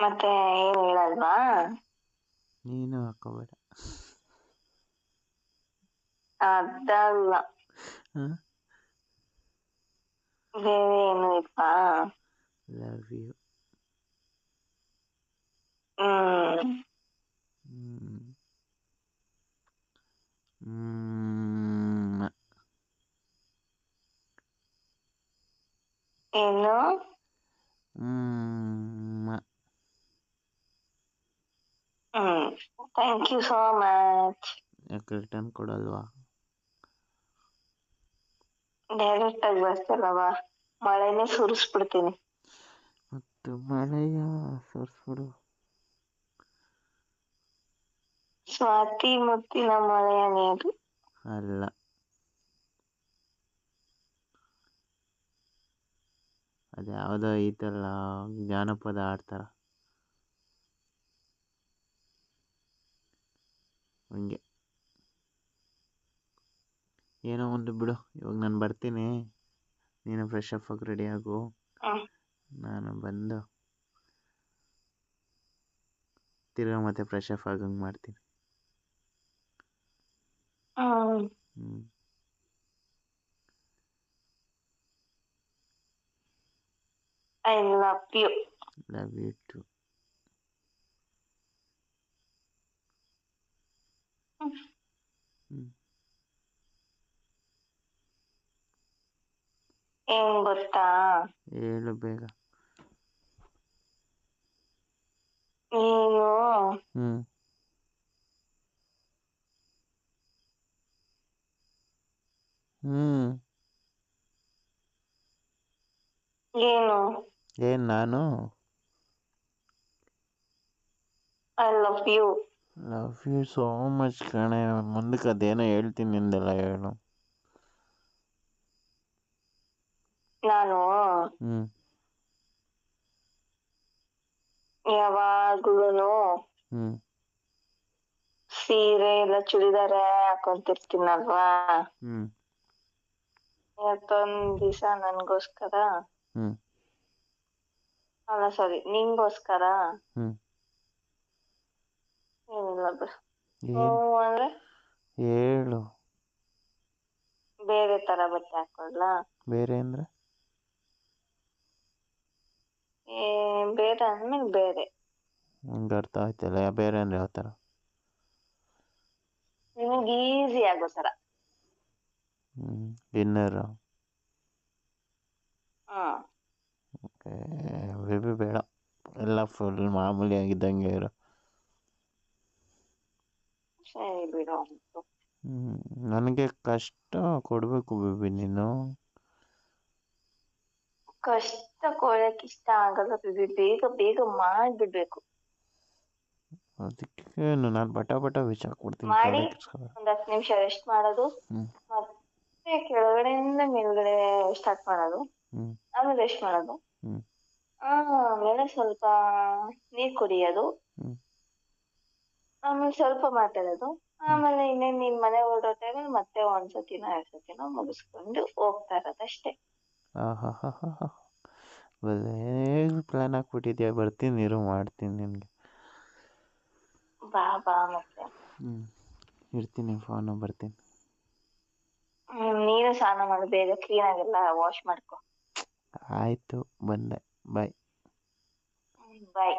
ಮತ್ತೆ ಏನು ಹೇಳಲ್ವಾ ನೀನು ಹಾಕೋಬೇಡ ಅದಲ್ಲ ಹಾಂ ಬೇರೆ ಏನು ಇಲ್ವಾ love you hmm hmm hmm ಏನು hmm hmm thank you so much ಯಾಕೆ ರಿಟರ್ನ್ ಕೊಡಲ್ವಾ? ಡೈರೆಕ್ಟ್ ಆಗಿ ಬರ್ತಿಲ್ಲವಾ? ಮಳೆನೇ ಸುರಿಸ್ಬಿಡ್ತೀನಿ. ಮತ್ತು ಮಳೆಯ ಸುರಿಸ್ಬಿಡು. ಸ್ವಾತಿ ಮುತ್ತಿನ ಮಳೆಯ ನೀರು ಅಲ್ಲ. ಅದ್ಯಾವುದೋ ಐತಲ್ಲ ಜಾನಪದ ಆಡ್ತಾರ ಹಂಗೆ. ಏನೋ ಒಂದು ಬಿಡು ಇವಾಗ ನಾನು ಬರ್ತೀನಿ. ನೀನು ಫ್ರೆಶ್ ಅಪ್ ಆಗಿ ರೆಡಿ ಆಗು. ನಾನು ಬಂದು ತಿರ್ಗಾ ಮತ್ತೆ ಫ್ರೆಶ್ ಅಪ್ ಆಗಂಗೆ ಮಾಡ್ತೀನಿ. ಹ್ಮ್. ಹ್ಞೂ I love you love you too ಹ್ಞೂ ಏನ್ ಗೊತ್ತಾ? ಹೇಳು ಬೇಗ. ನೀನು ಹ್ಮ್. ಹ್ಮ್. ಏನು? ಏನ್ ನಾನು? I love you. Love you so much ಕಣೆ. ಮುಂದಕ್ಕೆ ಅದೇನೋ ಹೇಳ್ತೀನಿ ನಿಂದೆಲ್ಲ ಹೇಳು. ನಾನು ಯಾವಾಗ್ಲೂ ಯಾವಾಗ್ಲೂನು ಸೀರೆ ಎಲ್ಲ ಚೂಡಿದಾರ ಹಾಕೊಂತಿರ್ತೀನಲ್ವಾ? ಇವತ್ತೊಂದ್ ದಿವಸ ನನ್ಗೋಸ್ಕರ ಅಲ್ಲ ಸಾರಿ ನಿಂಗೋಸ್ಕರ ಏನಿಲ್ಲ ಬಿಡು. ಏನು ಹ್ಞೂ ಅಂದ್ರೆ? ಬೇರೆ ತರ ಬಟ್ಟೆ ಹಾಕೊಡ್ಲಾ ಬೇರೆ ಅಂದರೆ? ಬೇರೆ ಅಂದ್ಮೇಲೆ ಬೇರೆ. ನಿಮ್ಗೆ ಅರ್ಥ ಆಯ್ತಲ್ಲ ಬೇರೆ ಅಂದ್ರೆ ಯಾವ ಥರ? ನಿಮಗೆ ಈಸಿ ಆಗೋ ತರ ಡಿನ್ನರು ಹ್ಮ್ ಬೇಬಿ ಬೇಡ. ಎಲ್ಲ ಫುಲ್ ಮಾಮೂಲಿ ಆಗಿದ್ದಂಗೆ ಇರು. ಸರಿ ಬಿಡು. ನನಗೆ ಕಷ್ಟ ಕೊಡಬೇಕು ಬೇಬಿ ನೀನು. ಕಷ್ಟ ಕೊಡಕ್ ಇಷ್ಟ ಆಗಲ್ಲ ಬಿಡಿ ಬೇಗ ಬೇಗ ಮಾಡ್ಬಿಡ್ಬೇಕು. ಅದಕ್ಕೆ ನಾನು ಬಟ ಬಟ ಬಿಚ್ಚಾಕ್ಬಿಡ್ತೀನಿ ಮಾಡಿ ಒಂದ್ ಹತ್ತು ನಿಮಿಷ ರೆಸ್ಟ್ ಮಾಡೋದು. ಮತ್ತೆ ಕೆಳಗಡೆಯಿಂದ ಮೇಲ್ಗಡೆ ಸ್ಟಾರ್ಟ್ ಮಾಡೋದು. ಆಮೇಲೆ ರೆಸ್ಟ್ ಮಾಡೋದು. ಆಮೇಲೆ ಸ್ವಲ್ಪ ನೀರ್ ಕುಡಿಯೋದು. ಆಮೇಲೆ ಸ್ವಲ್ಪ ಮಾತಾಡೋದು. ಆಮೇಲೆ ಇನ್ನೇನ್ ನಿಮ್ ಮನೆ ಹೊರಡೋ ಟೈಮ್ ಮತ್ತೆ ಒಂದ್ಸತಿನೋ ಎರಡ್ ಸತಿನೋ ಮುಗಿಸ್ಕೊಂಡು ಹೋಗ್ತಾ ಇರೋದಷ್ಟೇ ಒಳ್ಳೆ ಪ್ಲ್ಯಾನ್ ಹಾಕ್ಬಿಟ್ಟಿದ್ಯಾ? ಬರ್ತೀನಿ ಇರು ಮಾಡ್ತೀನಿ ನಿನಗೆ. ಬಾ ಬಾ ಮತ್ತೆ. ಹ್ಞೂ ಇರ್ತೀನಿ ಫೋನು ಬರ್ತೀನಿ. ಹ್ಮ್ ನೀನು ಸ್ನಾನ ಮಾಡು ಬೇಗ ಕ್ಲೀನ್ ಆಗಿಲ್ಲ ವಾಶ್ ಮಾಡ್ಕೊ. ಆಯಿತು ಬಂದೆ ಬಾಯ್ ಬಾಯ್